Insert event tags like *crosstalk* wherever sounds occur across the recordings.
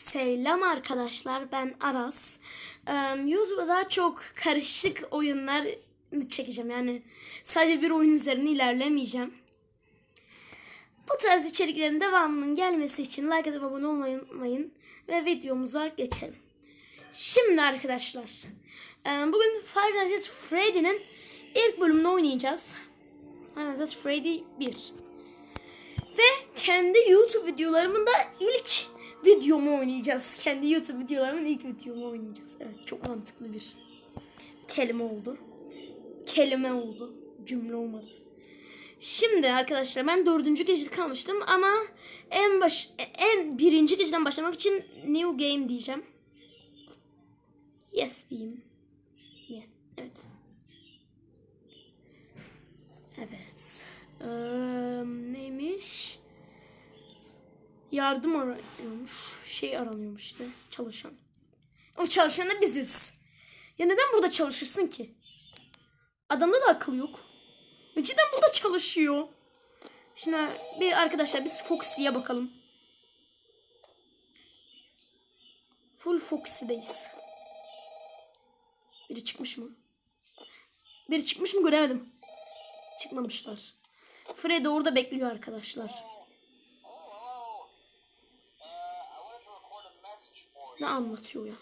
Selam arkadaşlar ben Aras. Ee, YouTube'da daha çok karışık oyunlar çekeceğim. Yani sadece bir oyun üzerine ilerlemeyeceğim. Bu tarz içeriklerin devamının gelmesi için like atıp abone olmayı unutmayın. Ve videomuza geçelim. Şimdi arkadaşlar. Bugün Five Nights at Freddy'nin ilk bölümünü oynayacağız. Five Nights at Freddy 1. Ve kendi YouTube videolarımın da ilk videomu oynayacağız. Kendi YouTube videolarımın ilk videomu oynayacağız. Evet çok mantıklı bir kelime oldu. Kelime oldu. Cümle olmadı. Şimdi arkadaşlar ben dördüncü gecede kalmıştım ama en baş en birinci geceden başlamak için new game diyeceğim. Yes diyeyim. Yeah. Evet. Evet. Ee, neymiş? Yardım aranıyormuş. Şey aranıyormuş işte. Çalışan. O çalışan da biziz. Ya neden burada çalışırsın ki? Adamda da akıl yok. Cidden burada çalışıyor. Şimdi bir arkadaşlar biz Foxy'ye bakalım. Full Foxy'deyiz. Biri çıkmış mı? Biri çıkmış mı göremedim. Çıkmamışlar. Freddy orada bekliyor arkadaşlar. Ne anlatıyor ya? Um.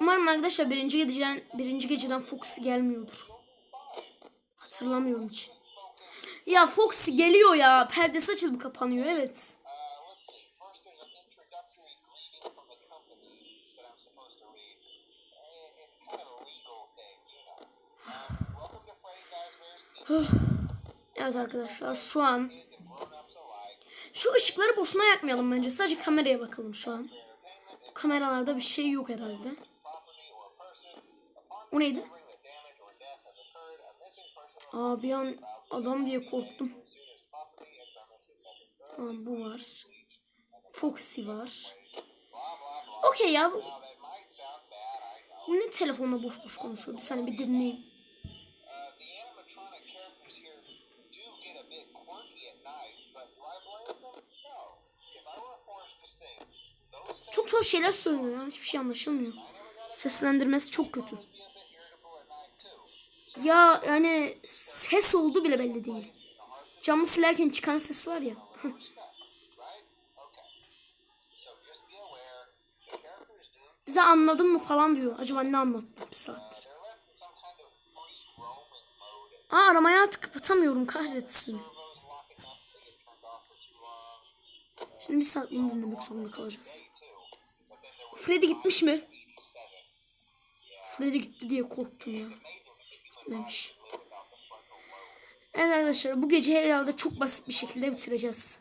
Umarım arkadaşlar birinci geceden, birinci geceden Foxy gelmiyordur. Hatırlamıyorum hiç. Ya Foxy geliyor ya. Perdesi açılıp kapanıyor evet. *sighs* Evet arkadaşlar şu an şu ışıkları boşuna yakmayalım bence. Sadece kameraya bakalım şu an. Kameralarda bir şey yok herhalde. O neydi? Aa bir an adam diye korktum. Tamam bu var. Foxy var. Okey ya bu bu ne telefonla boş boş konuşuyor. Bir saniye bir dinleyeyim. Çok tuhaf şeyler söylüyor. Hiçbir şey anlaşılmıyor. Seslendirmesi çok kötü. Ya yani ses oldu bile belli değil. Camı silerken çıkan ses var ya. *laughs* Bize anladın mı falan diyor. Acaba ne anlattı bir saattir. Aa aramayı artık kapatamıyorum kahretsin. Şimdi bir saat bunu dinlemek zorunda kalacağız. Freddy gitmiş mi? 87. Freddy gitti diye korktum ya. Gitmemiş. Evet arkadaşlar bu gece herhalde çok basit bir şekilde bitireceğiz.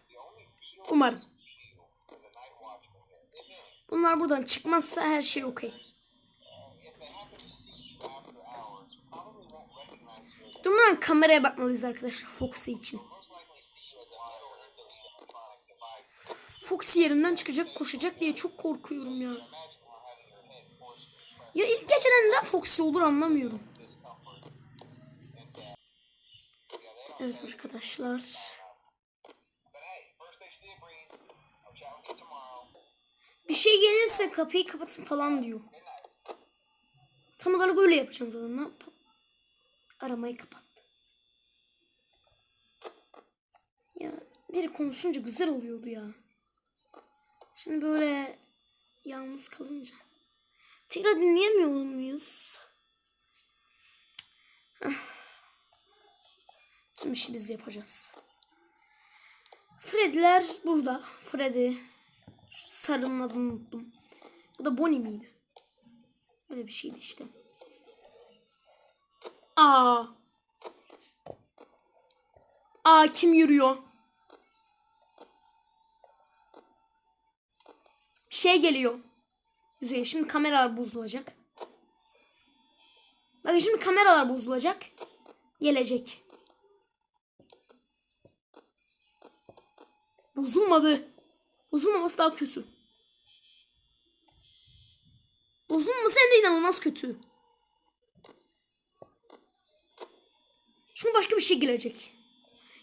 Umarım. Bunlar buradan çıkmazsa her şey okey. Durmadan kameraya bakmalıyız arkadaşlar Foxy için. Foxy yerinden çıkacak koşacak diye çok korkuyorum ya. Ya ilk geceden neden Foxy olur anlamıyorum. Evet arkadaşlar. Bir şey gelirse kapıyı kapatın falan diyor. Tam olarak öyle yapacağım zaten. Aramayı kapattı. Ya biri konuşunca güzel oluyordu ya. Şimdi böyle yalnız kalınca. Tekrar dinleyemiyor muyuz? Tüm işi biz yapacağız. Freddy'ler burada. Freddy. Şu sarının adını unuttum. Bu da Bonnie miydi? Öyle bir şeydi işte. Aa. Aa kim yürüyor? Şey geliyor. Yüzeye şimdi kameralar bozulacak. Bakın şimdi kameralar bozulacak. Gelecek. Bozulmadı. Bozulmaması daha kötü. Mu sen de inanılmaz kötü. Şimdi başka bir şey gelecek.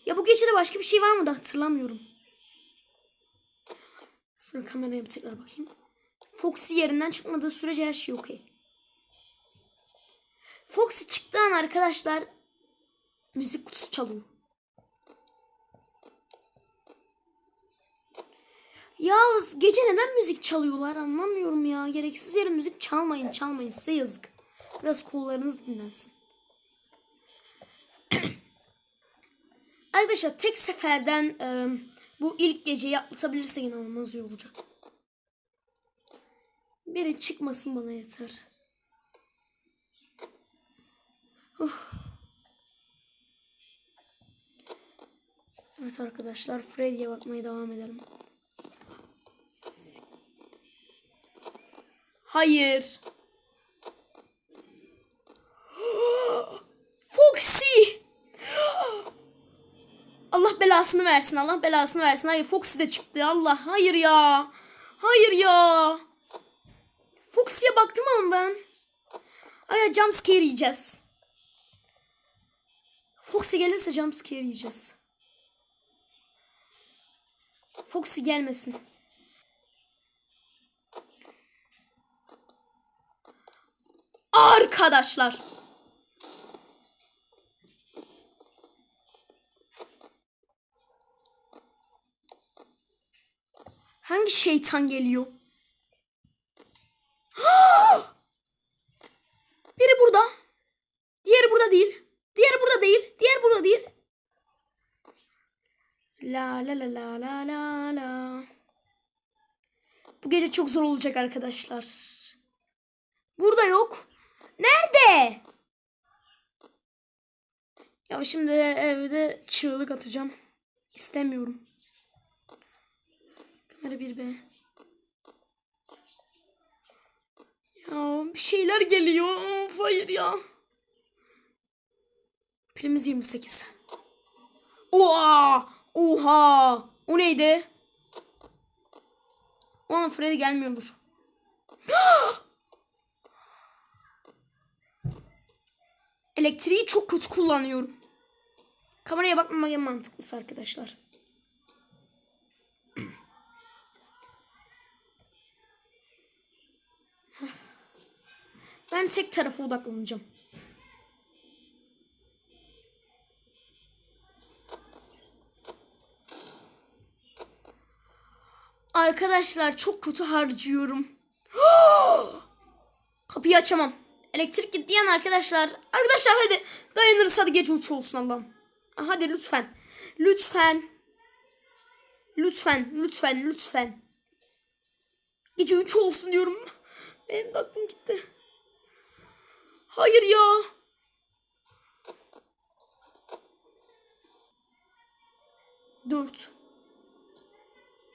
Ya bu gece de başka bir şey var mı da hatırlamıyorum. Şöyle kameraya bir tekrar bakayım. Foxy yerinden çıkmadığı sürece her şey okey. Foxy çıktığı an arkadaşlar müzik kutusu çalıyor. Ya gece neden müzik çalıyorlar anlamıyorum ya. Gereksiz yere müzik çalmayın çalmayın size yazık. Biraz kollarınız dinlensin. *clears throat* Arkadaşlar tek seferden e, bu ilk geceyi atlatabilirsek inanılmaz iyi olacak. Biri çıkmasın bana yeter. Of. Evet arkadaşlar Freddy'ye bakmaya devam edelim. Hayır. *gasps* Foxy. Allah belasını versin. Allah belasını versin. Hayır Foxy de çıktı. Allah hayır ya. Hayır ya. Foxy'ye baktım ama ben. Ay jumpscare yiyeceğiz. Foxy gelirse jumpscare yiyeceğiz. Foxy gelmesin. Arkadaşlar. Hangi şeytan geliyor? *gasps* Biri burada. Diğeri burada değil. Diğeri burada değil. Diğer burada değil. La la la la la la la. Bu gece çok zor olacak arkadaşlar. Burada yok. Nerede? Ya şimdi evde çığlık atacağım. İstemiyorum. Kamera 1B. Ya bir şeyler geliyor. Of, hayır ya. Pilimiz 28. Oha! Oha! O neydi? O an Freddy gelmiyordur. *gasps* Elektriği çok kötü kullanıyorum. Kameraya bakmamak en mantıklısı arkadaşlar. Ben tek tarafa odaklanacağım. Arkadaşlar çok kötü harcıyorum. *gasps* Kapıyı açamam. Elektrik gitti yan arkadaşlar. Arkadaşlar hadi dayanırız hadi gece uç olsun Allah'ım. Ah, Hadi lütfen. Lütfen. Lütfen, lütfen, lütfen. Gece 3 olsun diyorum. Benim de aklım gitti. Hayır ya. Dört.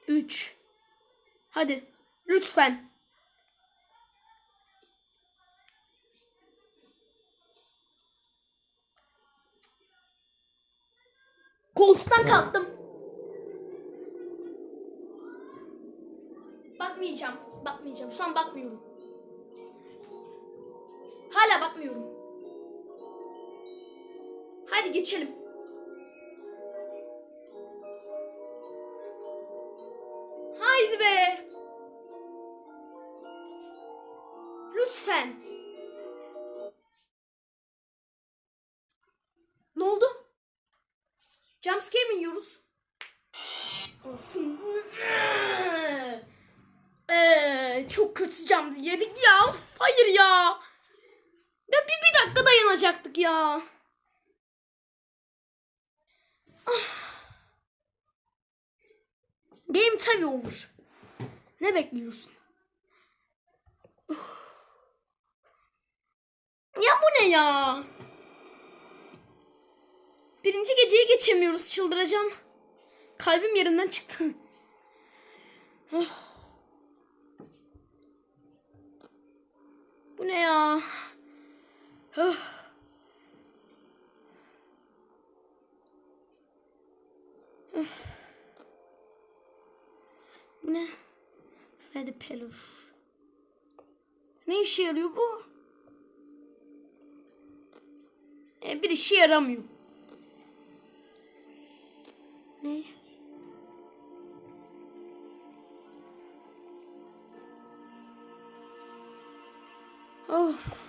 Üç. Hadi. Lütfen. Koltuktan kalktım. Bakmayacağım. Bakmayacağım. Şu an bakmıyorum. Hala bakmıyorum. Hadi geçelim. Haydi be. Lütfen. Ne oldu? Jumpscare mi yiyoruz? Olsun. Ee, çok kötü jump yedik ya. Hayır ya. Bir, dakika dayanacaktık ya. Ah. Game tabii olur. Ne bekliyorsun? Ya bu ne ya? Birinci geceyi geçemiyoruz. Çıldıracağım. Kalbim yerinden çıktı. Oh. Bu ne ya? Ne? Freddy peluş. Ne işe yarıyor bu? E, bir işe yaramıyor. Ne? Of.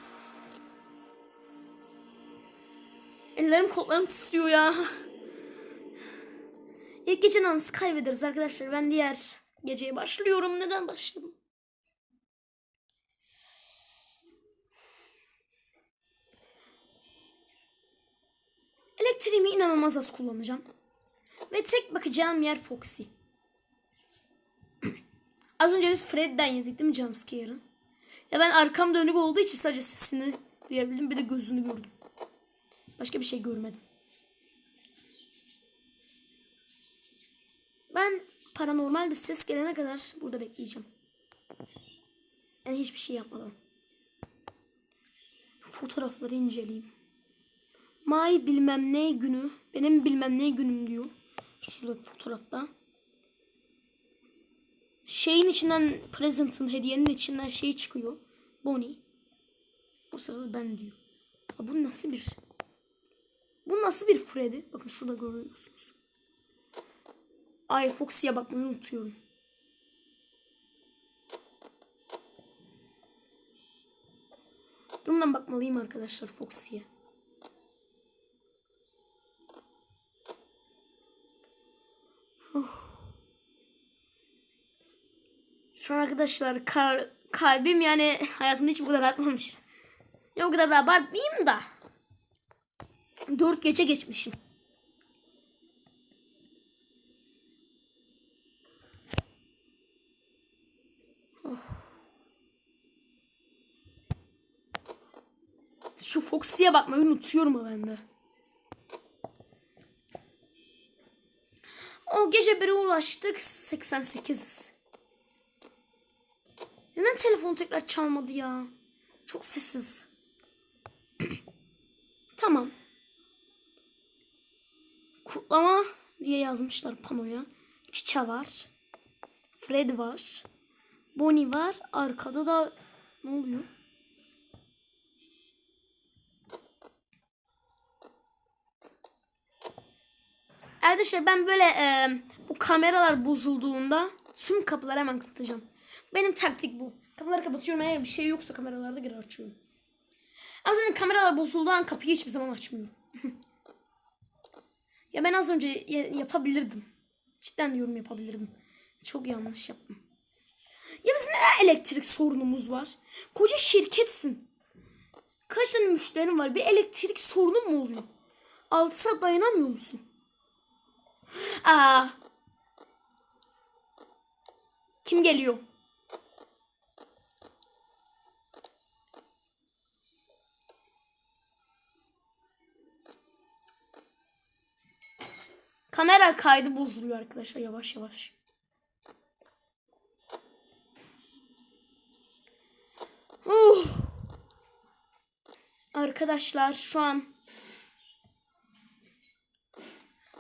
Ellerim kollarım titriyor ya. İlk gece nasıl kaybederiz arkadaşlar. Ben diğer geceye başlıyorum. Neden başladım? Elektriğimi inanılmaz az kullanacağım. Ve tek bakacağım yer Foxy. *clears throat* az önce biz Fred'den yedik değil mi jumpscare'ı? Ya ben arkam dönük olduğu için sadece sesini duyabildim. Bir de gözünü gördüm. Başka bir şey görmedim. Ben paranormal bir ses gelene kadar burada bekleyeceğim. Yani hiçbir şey yapmadan. Fotoğrafları inceleyeyim. May bilmem ne günü. Benim bilmem ne günüm diyor. Şuradaki fotoğrafta. Şeyin içinden present'ın hediyenin içinden şey çıkıyor. Bonnie. O sırada ben diyor. Ha, bu nasıl bir bu nasıl bir Freddy? Bakın şurada görüyorsunuz. Ay Foxy'ye bakmayı unutuyorum. Durumdan bakmalıyım arkadaşlar Foxy'ye. Şu an arkadaşlar kal- kalbim yani hayatımda hiç bu kadar atmamış. Ya o kadar da abartmayayım da. Dört gece geçmişim. Oh. Şu Foxy'ye bakmayı unutuyorum ben de. O gece 1'e ulaştık. 88'iz. Neden telefon tekrar çalmadı ya? Çok sessiz. *clears throat* tamam. Kutlama diye yazmışlar panoya. Çiçe var. Fred var. Bonnie var. Arkada da ne oluyor? Arkadaşlar ben böyle e, bu kameralar bozulduğunda tüm kapıları hemen kapatacağım. Benim taktik bu. Kapıları kapatıyorum eğer bir şey yoksa kameralarda geri açıyorum. Ama zaten kameralar bozulduğu an kapıyı hiçbir zaman açmıyorum. *laughs* ya ben az önce ya- yapabilirdim. Cidden diyorum yapabilirdim. Çok yanlış yaptım. Ya bizim neden elektrik sorunumuz var? Koca şirketsin. Kaç tane müşterin var? Bir elektrik sorunu mu oluyor? 6 saat dayanamıyor musun? Aa. Kim geliyor? Kamera kaydı bozuluyor arkadaşlar yavaş yavaş. Uh. Arkadaşlar şu an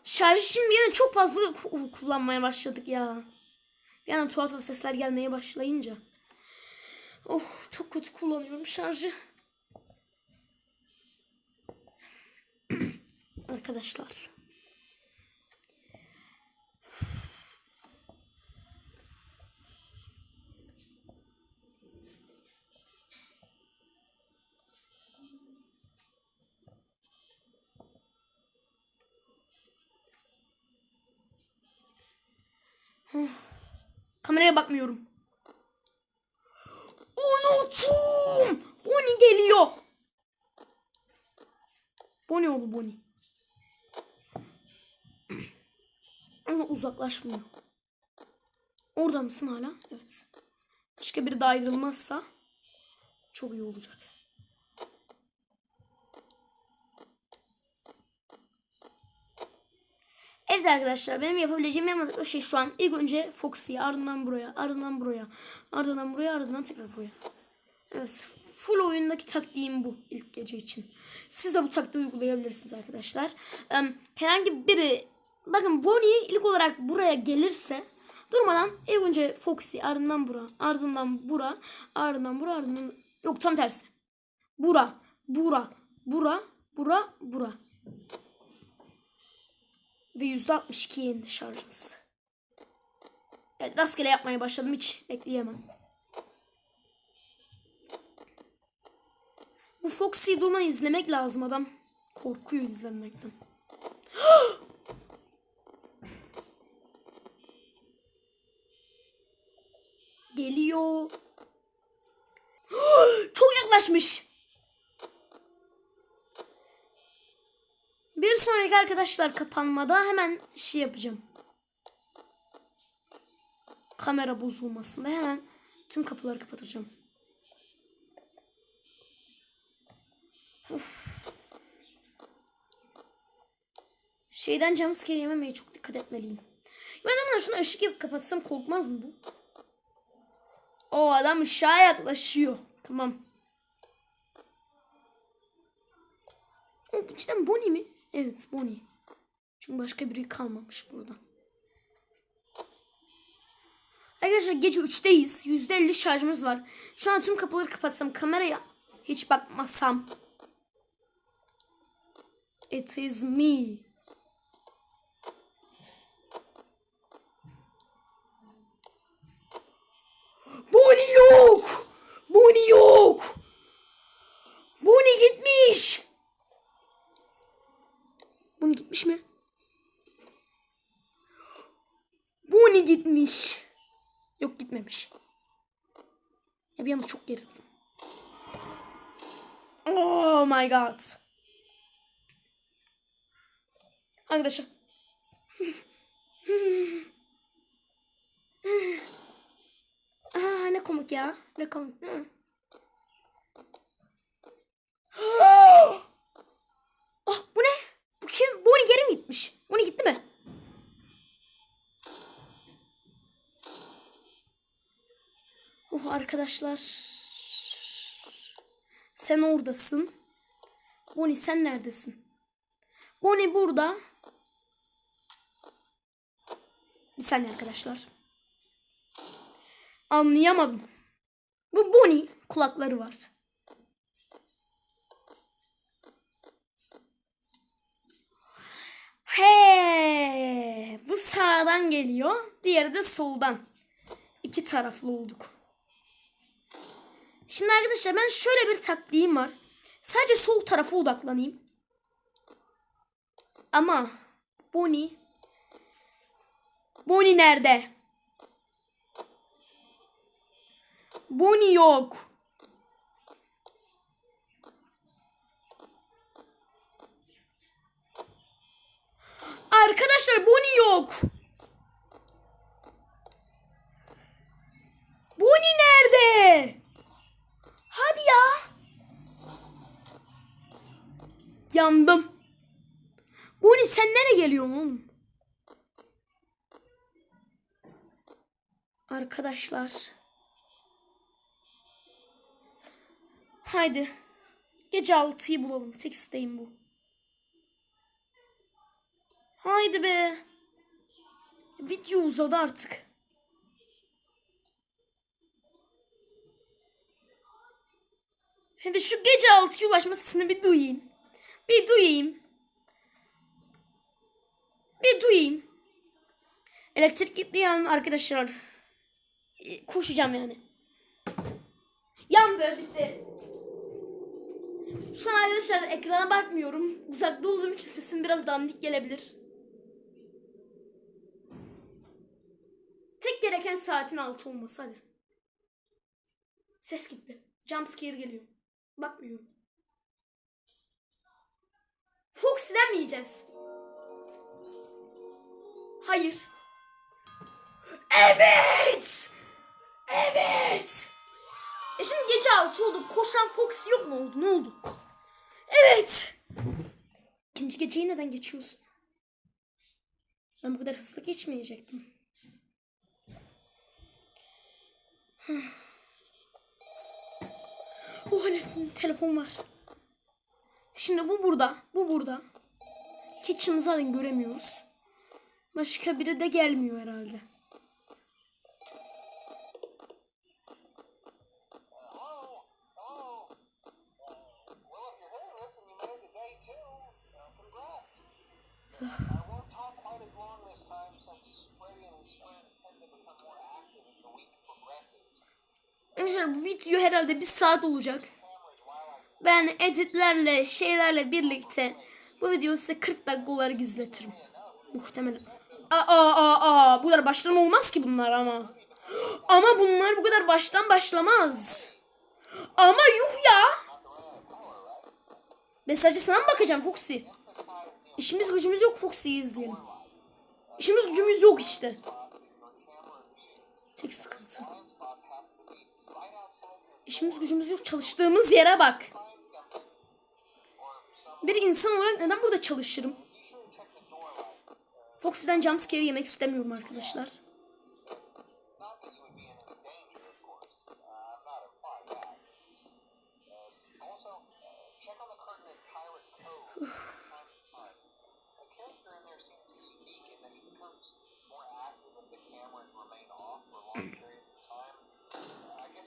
şarjı şimdi yine çok fazla ku- kullanmaya başladık ya. Anda tuhaf tuhaf sesler gelmeye başlayınca. Oh çok kötü kullanıyorum şarjı. *clears throat* Arkadaşlar. Kameraya bakmıyorum. Unuttum. Bonnie geliyor. Bonnie oldu Bonnie. Ama uzaklaşmıyor. Orada mısın hala? Evet. Başka biri daha ayrılmazsa çok iyi olacak. Evet arkadaşlar benim yapabileceğim en mantıklı şey şu an ilk önce Foxy'ye ardından buraya ardından buraya ardından buraya ardından tekrar buraya. Evet full oyundaki taktiğim bu ilk gece için. Siz de bu taktiği uygulayabilirsiniz arkadaşlar. Em, herhangi biri bakın Bonnie ilk olarak buraya gelirse durmadan ilk önce Foxy ardından bura ardından bura ardından bura ardından Yok tam tersi. Bura, bura, bura, bura, bura. Ve %62 yenildi şarjımız. Evet rastgele yapmaya başladım hiç bekleyemem. Bu Foxy durma izlemek lazım adam. Korkuyor izlemekten. *gasps* Geliyor. *gasps* Çok yaklaşmış. Bir sonraki arkadaşlar kapanmada hemen şey yapacağım. Kamera bozulmasın da hemen tüm kapıları kapatacağım. Şeyden jumpscare yememeye çok dikkat etmeliyim. Ben ama şunu ışık yapıp kapatsam korkmaz mı bu? O adam ışığa yaklaşıyor. Tamam. O bu cidden Bonnie mi? Evet Bonnie. Çünkü başka biri kalmamış burada. Arkadaşlar gece 3'teyiz. %50 şarjımız var. Şu an tüm kapıları kapatsam kameraya hiç bakmasam. It is me. Bonnie yok. Bonnie yok. Bonnie gitmiş. Bonnie gitmiş mi? Bonnie gitmiş. Yok gitmemiş. Ya bir çok gerildim. Oh my god. Arkadaşlar. *laughs* Aa, ne komik ya. Ne komik değil mi? *gasps* ah, bu ne? Bu kim? Bonnie geri mi gitmiş? Bonnie gitti mi? Oh arkadaşlar. Sen oradasın. Bonnie sen neredesin? Bonnie burada. Bir saniye arkadaşlar. Anlayamadım. Bu Bonnie kulakları var. He, bu sağdan geliyor. Diğeri de soldan. İki taraflı olduk. Şimdi arkadaşlar ben şöyle bir taktiğim var. Sadece sol tarafa odaklanayım. Ama Bonnie Bonnie nerede? Bonnie yok. Arkadaşlar Bonnie yok. Bonnie nerede? Hadi ya. Yandım. Bonnie sen nereye geliyorsun? Arkadaşlar. Haydi. Gece 6'yı bulalım. Tek isteğim bu. Haydi be. Video uzadı artık. Hadi şu gece 6'ya ulaşma sesini bir duyayım. Bir duyayım. Bir duyayım. Elektrik gitti an arkadaşlar. Ee, Koşacağım yani. Yandı bitti. Şu an arkadaşlar ekrana bakmıyorum. Uzakta olduğum için sesim biraz dandik gelebilir. Tek gereken saatin altı olması hadi. Ses gitti. Jumpscare geliyor. Bakmıyorum. Foxy'den mi yiyeceğiz? Hayır. Evet! Evet! E şimdi gece altı oldu. Koşan Foxy yok mu oldu? Ne oldu? Evet! İkinci geceyi neden geçiyorsun? Ben bu kadar hızlı geçmeyecektim. *sighs* oh hani telefon var. Şimdi bu burada. Bu burada. Kitchen'ı zaten göremiyoruz. Başka biri de gelmiyor herhalde. *sighs* *sighs* Arkadaşlar bu video herhalde bir saat olacak. Ben editlerle şeylerle birlikte bu videoyu size 40 dakika olarak izletirim. Muhtemelen. Aa, aa, aa. Bu kadar baştan olmaz ki bunlar ama. Ama bunlar bu kadar baştan başlamaz. Ama yuh ya. Ben sadece sana mı bakacağım Foxy? İşimiz gücümüz yok Foxy'yi izleyelim. İşimiz gücümüz yok işte. Tek sıkıntı. İşimiz gücümüz yok. Çalıştığımız yere bak. Bir insan olarak neden burada çalışırım? Foxy'den jumpscare yemek istemiyorum arkadaşlar. Not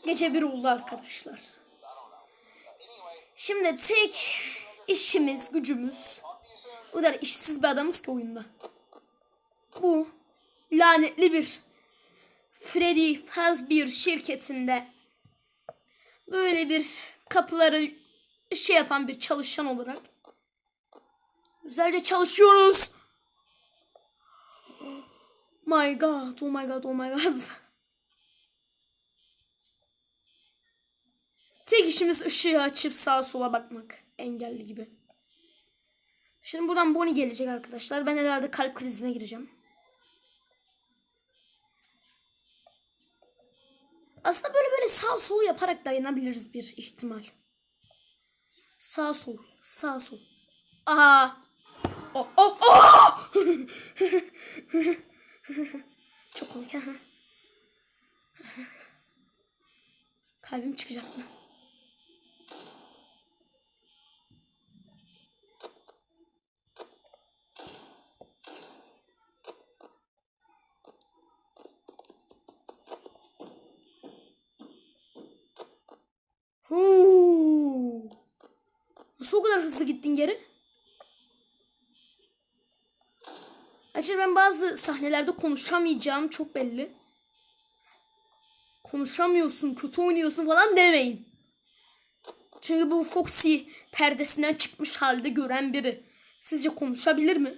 Gece bir oldu arkadaşlar. Şimdi tek işimiz, gücümüz. O kadar işsiz bir adamız ki oyunda. Bu lanetli bir Freddy Fazbear şirketinde böyle bir kapıları şey yapan bir çalışan olarak güzelce çalışıyoruz. *gasps* My god, oh my god, oh my god. Tek işimiz ışığı açıp sağa sola bakmak. Engelli gibi. Şimdi buradan Bonnie gelecek arkadaşlar. Ben herhalde kalp krizine gireceğim. Aslında böyle böyle sağ sol yaparak dayanabiliriz bir ihtimal. Sağ sol, sağ sol. Aha. Oh, oh, oh! *laughs* Çok komik. ha. *laughs* Kalbim çıkacaktı. Huu. Nasıl o kadar hızlı gittin geri? Açıkçası ben bazı sahnelerde konuşamayacağım çok belli. Konuşamıyorsun, kötü oynuyorsun falan demeyin. Çünkü bu Foxy perdesinden çıkmış halde gören biri. Sizce konuşabilir mi?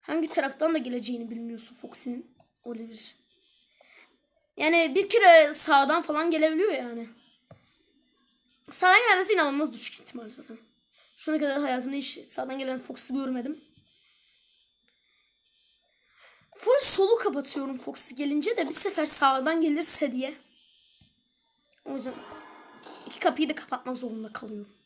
Hangi taraftan da geleceğini bilmiyorsun Foxy'nin. Bir. Yani bir kere sağdan falan gelebiliyor yani. Sağdan gelmesi inanılmaz düşük ihtimal zaten. Şu ana kadar hayatımda hiç sağdan gelen Fox'u görmedim. Full solu kapatıyorum Fox'u gelince de bir sefer sağdan gelirse diye. O yüzden iki kapıyı da kapatmak zorunda kalıyorum.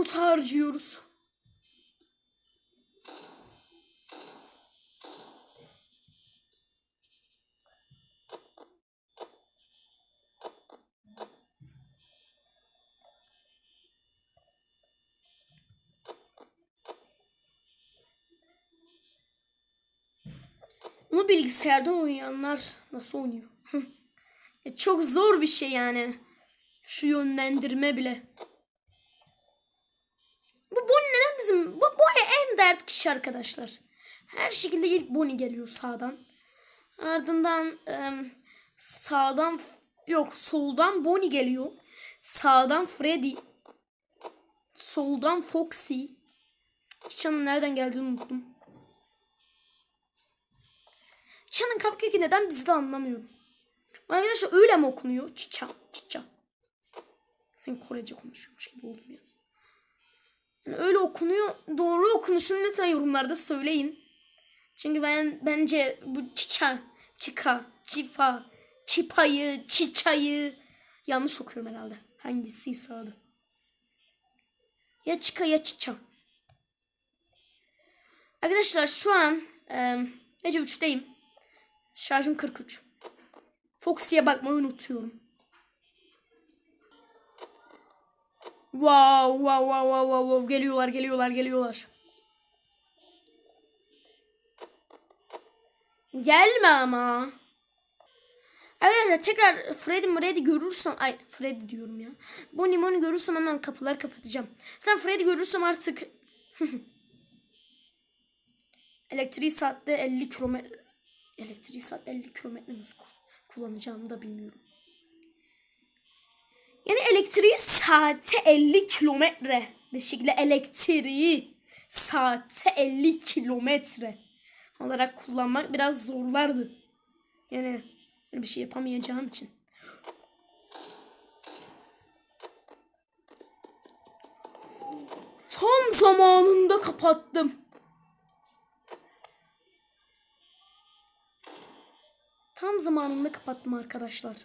Ot harcıyoruz. Bunu bilgisayardan oynayanlar nasıl oynuyor? Çok zor bir şey yani. Şu yönlendirme bile. Bu Bonnie neden bizim? Bu Bonnie en dert kişi arkadaşlar. Her şekilde ilk Bonnie geliyor sağdan. Ardından sağdan yok soldan Bonnie geliyor. Sağdan Freddy. Soldan Foxy. Çiçanın nereden geldiğini unuttum. Çiçanın cupcake'i neden bizde anlamıyorum. Arkadaşlar öyle mi okunuyor? Çiça, çiça. Sen Korece konuşuyormuş gibi oldum ya. Yani öyle okunuyor. Doğru okunuşunu lütfen yorumlarda söyleyin. Çünkü ben bence bu çiça, çika, çipa, çipayı, çiçayı yanlış okuyorum herhalde. Hangisi adı? Ya çika ya çiça. Arkadaşlar şu an e, gece 3'teyim. Şarjım 43. Foxy'ye bakmayı unutuyorum. Wow, wow, wow, wow, wow. Geliyorlar, geliyorlar, geliyorlar. Gelme ama. Arkadaşlar tekrar Freddy Freddy görürsem ay Freddy diyorum ya. Bonnie Money görürsem hemen kapıları kapatacağım. Sen Freddy görürsem artık *laughs* elektriği saatte 50 kilometre elektriği saatte 50 kilometre nasıl ku- kullanacağımı da bilmiyorum. Yani elektriği saate 50 kilometre bir şekilde elektriği saate 50 kilometre olarak kullanmak biraz zorlardı. Yani bir şey yapamayacağım için. Tam zamanında kapattım. Tam zamanında kapattım arkadaşlar.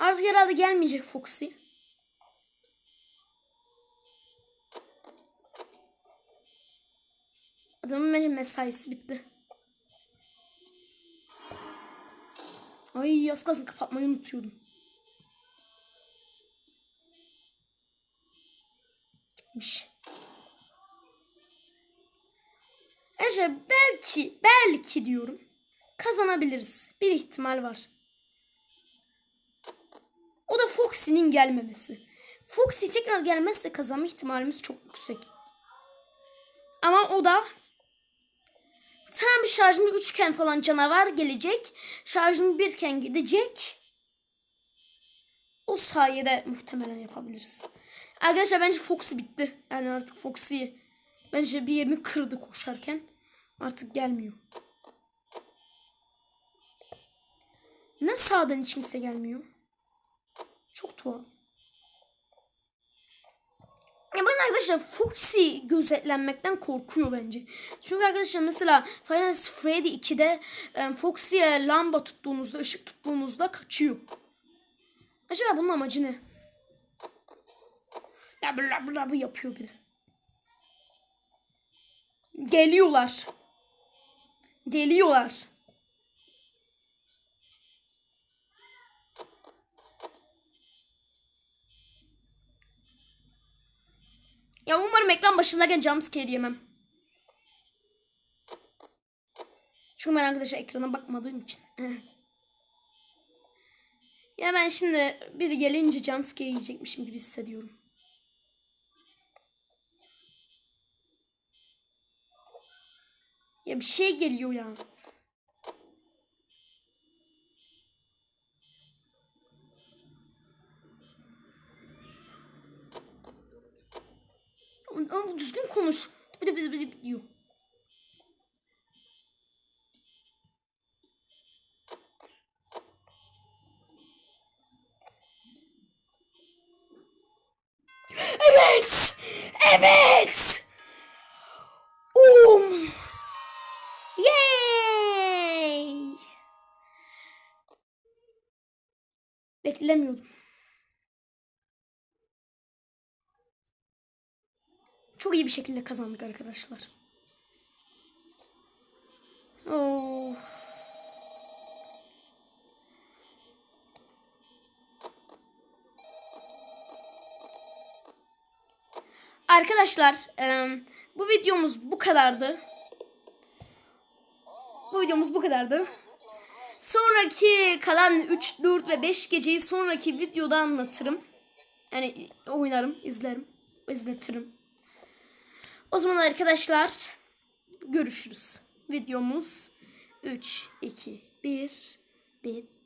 Artık herhalde gelmeyecek Foxy. Adamın bence mesaisi bitti. Ay az kalsın kapatmayı unutuyordum. Gitmiş. Ece belki belki diyorum kazanabiliriz. Bir ihtimal var. Foxy'nin gelmemesi. Foxy tekrar gelmezse kazanma ihtimalimiz çok yüksek. Ama o da tam şarjımda üçken falan canavar gelecek. Şarjım birken gidecek. O sayede muhtemelen yapabiliriz. Arkadaşlar bence Foxy bitti. Yani artık Foxy bence bir yerini kırdı koşarken. Artık gelmiyor. Ne sağdan hiç kimse gelmiyor? Çok tuhaf. Ya ben arkadaşlar Foxy gözetlenmekten korkuyor bence. Çünkü arkadaşlar mesela Final Freddy 2'de e, Foxy'ye lamba tuttuğunuzda, ışık tuttuğunuzda kaçıyor. Acaba bunun amacı ne? Labı labı labı yapıyor biri. Geliyorlar. Geliyorlar. Ya umarım ekran başındayken jumpscare yemem. Çünkü ben arkadaşlar ekrana bakmadığım için. *laughs* ya ben şimdi biri gelince jumpscare yiyecekmişim gibi hissediyorum. Ya bir şey geliyor ya. Düzgün konuş. Bıdı bıdı bıdı diyor. Evet. Evet. Um. Yay. Beklemiyordum. Çok iyi bir şekilde kazandık arkadaşlar. Oh. Arkadaşlar bu videomuz bu kadardı. Bu videomuz bu kadardı. Sonraki kalan 3, 4 ve 5 geceyi sonraki videoda anlatırım. Yani oynarım, izlerim, izletirim. O zaman arkadaşlar görüşürüz. Videomuz 3, 2, 1 bitti.